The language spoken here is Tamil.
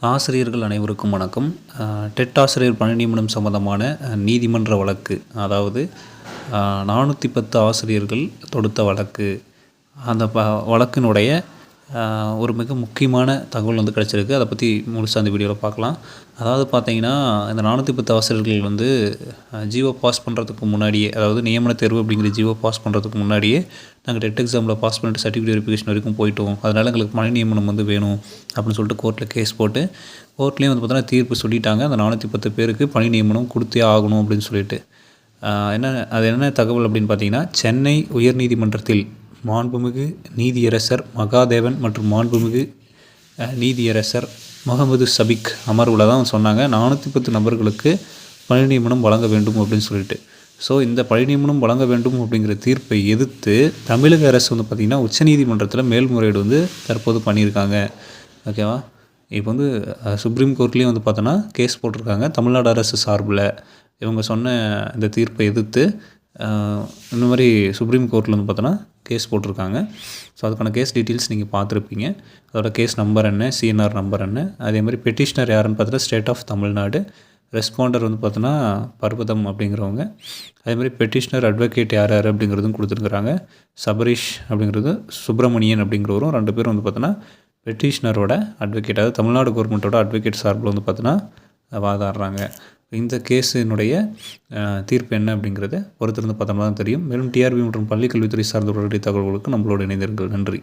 ஆசிரியர்கள் அனைவருக்கும் வணக்கம். டெட் ஆசிரியர் பணி நியமனம் சம்மந்தமான நீதிமன்ற வழக்கு அதாவது நானூற்றி பத்து ஆசிரியர்கள் தொடுத்த வழக்கு அந்த ப வழக்கினுடைய ஒரு மிக முக்கியமான தகவல் வந்து கிடச்சிருக்கு. அதை பற்றி முழுசாக அந்த வீடியோவில் பார்க்கலாம். அதாவது பார்த்தீங்கன்னா இந்த நானூற்றி பத்து ஆசிரியர்கள் வந்து ஜீவோ ஜியோ பாஸ் பண்ணுறதுக்கு முன்னாடியே அதாவது நியமன தேர்வு அப்படிங்கிற ஜியோ பாஸ் பண்ணுறதுக்கு முன்னாடியே நாங்கள் டெட் எக்ஸாமில் பாஸ் பண்ணிட்டு சர்டிஃபிகேட் வெரிஃபிகேஷன் வரைக்கும் போயிட்டோம். அதனால் எங்களுக்கு பணி நியமனம் வந்து வேணும் அப்படின்னு சொல்லிட்டு கோர்ட்டில் கேஸ் போட்டு கோர்ட்லேயும் வந்து பார்த்தோன்னா தீர்ப்பு சொல்லிட்டாங்க. அந்த நானூற்றி பத்து பேருக்கு பணி நியமனம் கொடுத்தே ஆகணும் அப்படின்னு சொல்லிட்டு. என்ன அது என்ன தகவல் அப்படின்னு பார்த்தீங்கன்னா சென்னை உயர்நீதிமன்றத்தில் மாண்புமிகு நீதியரசர் மகாதேவன் மற்றும் மாண்புமிகு நீதியரசர் முகமது சபிக் அமர்வில் தான் சொன்னாங்க. நானூற்றி பத்து நபர்களுக்கு பணி நியமனம் வழங்க வேண்டும் அப்படின்னு சொல்லிட்டு. ஸோ இந்த பணி நியமனம் வழங்க வேண்டும் அப்படிங்கிற தீர்ப்பை எதிர்த்து தமிழக அரசு வந்து பார்த்திங்கன்னா உச்சநீதிமன்றத்தில் மேல்முறையீடு வந்து தற்போது பண்ணியிருக்காங்க. ஓகேவா இப்போ வந்து சுப்ரீம் கோர்ட்லேயும் வந்து பார்த்தோன்னா கேஸ் போட்டிருக்காங்க. தமிழ்நாடு அரசு சார்பில் இவங்க சொன்ன இந்த தீர்ப்பை எதிர்த்து இந்த மாதிரி சுப்ரீம் கோர்ட்டில் வந்து பார்த்தோன்னா கேஸ் போட்டிருக்காங்க. ஸோ அதுக்கான கேஸ் டீட்டெயில்ஸ் நீங்கள் பார்த்துருப்பீங்க. அதோட கேஸ் நம்பர் என்ன சிஎன்ஆர் நம்பர் என்ன அதே மாதிரி பெட்டிஷனர் யாருன்னு பார்த்தீங்கன்னா ஸ்டேட் ஆஃப் தமிழ்நாடு ரெஸ்பாண்டர் வந்து பார்த்தோன்னா பர்வதம் அப்படிங்கிறவங்க. அதே மாதிரி பெட்டிஷனர் அட்வொகேட் யார் யார் அப்படிங்கிறதும் கொடுத்துருக்குறாங்க. சபரீஷ் அப்படிங்கிறது சுப்பிரமணியன் அப்படிங்கிறவரும் ரெண்டு பேரும் வந்து பார்த்தோன்னா பெட்டிஷனரோட அட்வொகேட் அதாவது தமிழ்நாடு கவர்மெண்ட்டோட அட்வொகேட் சார்பில் வந்து பார்த்தோன்னா வாதாடுறாங்க. இந்த கேஸினுடைய தீர்ப்பு என்ன அப்படிங்கிறத பொறுத்திருந்து பார்த்தோம்னா தான் தெரியும். மேலும் டிஆர்பி மற்றும் பள்ளிக்கல்வித்துறை சார்ந்த உடனடி தகவல்களுக்கு நம்மளோட இணைந்திருங்கள். நன்றி.